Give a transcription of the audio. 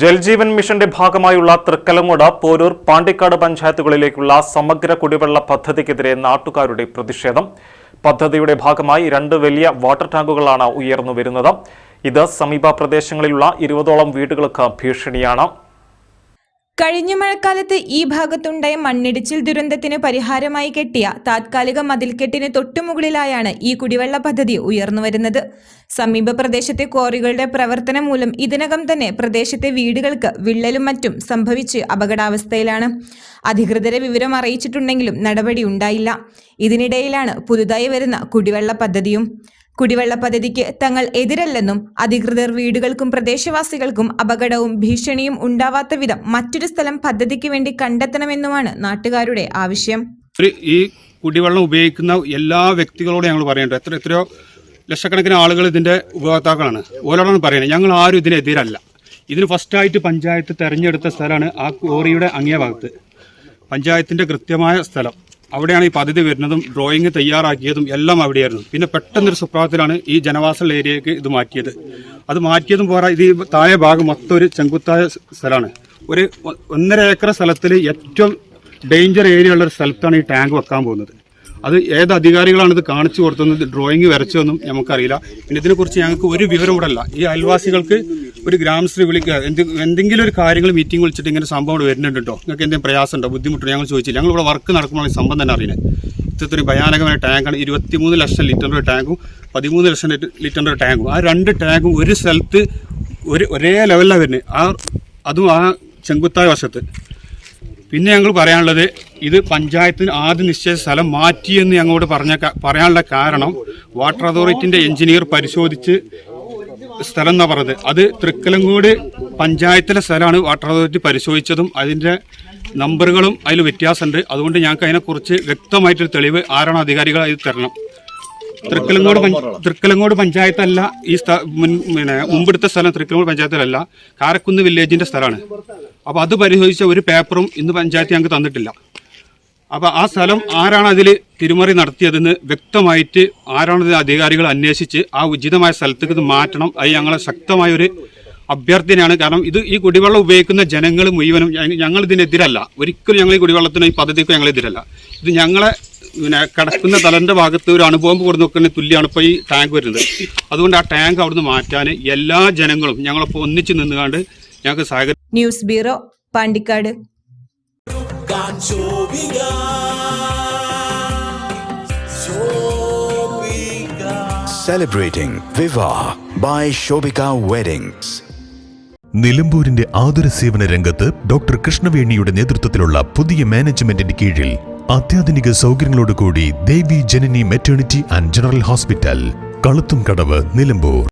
ജൽജീവൻ മിഷന്റെ ഭാഗമായുള്ള തൃക്കലങ്ങോട് പോരൂർ പാണ്ടിക്കാട് പഞ്ചായത്തുകളിലേക്കുള്ള സമഗ്ര കുടിവെള്ള പദ്ധതിക്കെതിരെ നാട്ടുകാരുടെ പ്രതിഷേധം. പദ്ധതിയുടെ ഭാഗമായി രണ്ട് വലിയ വാട്ടർ ടാങ്കുകളാണ് ഉയർന്നു വരുന്നത്. ഇത് സമീപ പ്രദേശങ്ങളിലുള്ള ഇരുപതോളം വീടുകൾക്ക് ഭീഷണിയാണ്. കഴിഞ്ഞ മഴക്കാലത്ത് ഈ ഭാഗത്തുണ്ടായ മണ്ണിടിച്ചിൽ ദുരന്തത്തിന് പരിഹാരമായി കെട്ടിയ താത്കാലിക മതിൽക്കെട്ടിന് തൊട്ടുമുകളിലായാണ് ഈ കുടിവെള്ള പദ്ധതി ഉയർന്നുവരുന്നത് സമീപ പ്രദേശത്തെ ക്വാറികളുടെ പ്രവർത്തനം മൂലം ഇതിനകം തന്നെ പ്രദേശത്തെ വീടുകൾക്ക് വിള്ളലും മറ്റും സംഭവിച്ച് അപകടാവസ്ഥയിലാണ്. അധികൃതരെ വിവരം അറിയിച്ചിട്ടുണ്ടെങ്കിലും നടപടി ഉണ്ടായില്ല. ഇതിനിടയിലാണ് പുതുതായി വരുന്ന കുടിവെള്ള പദ്ധതിയും. കുടിവെള്ള പദ്ധതിക്ക് തങ്ങൾ എതിരല്ലെന്നും അധികൃതർ വീടുകൾക്കും പ്രദേശവാസികൾക്കും അപകടവും ഭീഷണിയും ഉണ്ടാവാത്ത വിധം മറ്റൊരു സ്ഥലം പദ്ധതിക്ക് വേണ്ടി കണ്ടെത്തണമെന്നുമാണ് നാട്ടുകാരുടെ ആവശ്യം. ഈ കുടിവെള്ളം ഉപയോഗിക്കുന്ന എല്ലാ വ്യക്തികളോടും ഞങ്ങൾ പറയേണ്ടത് എത്ര എത്രയോ ലക്ഷക്കണക്കിന് ആളുകൾ ഇതിന്റെ ഉപഭോക്താക്കളാണ്. ഓരോടാണ് പറയുന്നത്. ഞങ്ങൾ ആരും ഇതിനെതിരല്ല ഇതിന് ഫസ്റ്റായിട്ട് പഞ്ചായത്ത് തെരഞ്ഞെടുത്ത സ്ഥലമാണ് ആ കോറിയുടെ അങ്ങേ ഭാഗത്ത്. പഞ്ചായത്തിന്റെ കൃത്യമായ സ്ഥലം. അവിടെയാണ് ഈ പദ്ധതി വരുന്നതും ഡ്രോയിങ് തയ്യാറാക്കിയതും എല്ലാം അവിടെയായിരുന്നു. പിന്നെ പെട്ടെന്നൊരു സുപ്രഭാതത്തിലാണ് ഈ ജനവാസമുള്ള ഏരിയയ്ക്ക് ഇത് മാറ്റിയത്. അത് മാറ്റിയതും പോരാ ഇത് താഴെ ഭാഗം മൊത്തം ഒരു ചെങ്കുത്തായ സ്ഥലമാണ്. ഒരു ഒന്നര ഏക്കർ സ്ഥലത്തിൽ ഏറ്റവും ഡേഞ്ചർ ഏരിയ ഉള്ള ഒരു സ്ഥലത്താണ് ഈ ടാങ്ക് വെക്കാൻ പോകുന്നത്. അത് ഏത് അധികാരികളാണ് ഇത് കാണിച്ചു കൊടുത്തത് ഡ്രോയിങ് വരച്ചതെന്നും നമുക്കറിയില്ല. പിന്നെ ഇതിനെക്കുറിച്ച് ഞങ്ങൾക്ക് ഒരു വിവരം ഇവിടെ അല്ല ഈ അയൽവാസികൾക്ക് ഒരു ഗ്രാമശ്രീ വിളിക്കുക എന്ത് എന്തെങ്കിലും ഒരു കാര്യങ്ങൾ മീറ്റിംഗ് വിളിച്ചിട്ട് ഇങ്ങനെ സംഭവം ഇവിടെ വരുന്നുണ്ടോ നിങ്ങൾക്ക് എന്തെങ്കിലും പ്രയാസമുണ്ടോ? ബുദ്ധിമുട്ടോ ഞങ്ങൾ ചോദിച്ചില്ല. ഞങ്ങൾ ഇവിടെ വർക്ക് നടക്കുമ്പോൾ സംഭവം തന്നെ അറിയുന്നത്. ഇത്തരത്തിൽ ഭയാനകമായ ടാങ്കാണ്. ഇരുപത്തിമൂന്ന് ലക്ഷം ലിറ്ററിന്റെ ടാങ്കും പതിമൂന്ന് ലക്ഷം ലിറ്റ- ലിറ്ററിന്റെ ടാങ്കും. ആ രണ്ട് ടാങ്കും ഒരു സ്ഥലത്ത് ഒരു ഒരേ ലെവലിലാണ് വരുന്നത്. ആ അതും ആ ചെങ്കുത്തായ വശത്ത്. പിന്നെ ഞങ്ങൾ പറയാനുള്ളത് ഇത് പഞ്ചായത്തിന് ആദ്യം നിശ്ചയ സ്ഥലം മാറ്റിയെന്ന് ഞങ്ങളോട് പറഞ്ഞ പറയാനുള്ള കാരണം വാട്ടർ അതോറിറ്റിന്റെ എഞ്ചിനീയർ പരിശോധിച്ച് സ്ഥലം എന്നാ പറഞ്ഞത്. അത് തൃക്കലങ്കോട് പഞ്ചായത്തിലെ സ്ഥലമാണ് വാട്ടർ അതോറിറ്റി പരിശോധിച്ചതും അതിന്റെ നമ്പറുകളും അതിൽ വ്യത്യാസമുണ്ട്. അതുകൊണ്ട് ഞങ്ങൾക്ക് അതിനെക്കുറിച്ച് വ്യക്തമായിട്ടൊരു തെളിവ് ആരാണ് അധികാരികൾ ഇത് തരണം. തൃക്കലങ്കോട് തൃക്കലങ്ങോട് പഞ്ചായത്തല്ല ഈ സ്ഥ- മുൻ- പിന്നെ മുമ്പെടുത്ത സ്ഥലം തൃക്കലങ്ങോട് പഞ്ചായത്തിലല്ല. കാരക്കുന്ന് വില്ലേജിന്റെ സ്ഥലമാണ്. അപ്പോൾ അത് പരിശോധിച്ച ഒരു പേപ്പറും ഇന്ന് പഞ്ചായത്ത് ഞങ്ങൾക്ക് തന്നിട്ടില്ല. അപ്പോൾ ആ സ്ഥലം ആരാണ് അതിൽ തിരുമറി നടത്തിയതെന്ന് വ്യക്തമായിട്ട് ആരാണ് ഇത് അധികാരികൾ അന്വേഷിച്ച് ആ ഉചിതമായ സ്ഥലത്തേക്ക് ഇത് മാറ്റണം അത് ഞങ്ങളെ ശക്തമായൊരു അഭ്യർത്ഥനയാണ്. കാരണം ഇത് ഈ കുടിവെള്ളം ഉപയോഗിക്കുന്ന ജനങ്ങൾ മുഴുവനും ഞങ്ങൾ ഇതിനെതിരല്ല ഒരിക്കലും ഞങ്ങൾ ഈ കുടിവെള്ളത്തിന് ഈ പദ്ധതിക്ക് ഞങ്ങളെതിരല്ല. ഇത് ഞങ്ങളെ പിന്നെ കിടക്കുന്ന തലന്റെ ഭാഗത്ത് ഒരു അണുബോംബ് കൊടുത്ത് നോക്കുന്ന തുല്യമാണ് ഇപ്പോൾ ഈ ടാങ്ക് വരുന്നത്. അതുകൊണ്ട് ആ ടാങ്ക് അവിടുന്ന് മാറ്റാൻ എല്ലാ ജനങ്ങളും ഞങ്ങളൊപ്പം ഒന്നിച്ച് നിന്നുകൊണ്ട് ഞങ്ങൾക്ക് സഹകരി news bureau Pandikkad. Celebrating Viva by Shobika Weddings. നിലമ്പൂരിന്റെ ആതുര സേവന രംഗത്ത് ഡോക്ടർ കൃഷ്ണവേണിയുടെ നേതൃത്വത്തിലുള്ള പുതിയ മാനേജ്മെന്റിന്റെ കീഴിൽ അത്യാധുനിക സൗകര്യങ്ങളോടുകൂടി Devi Janani maternity and general hospital Kaluthumkadavu Nilambur.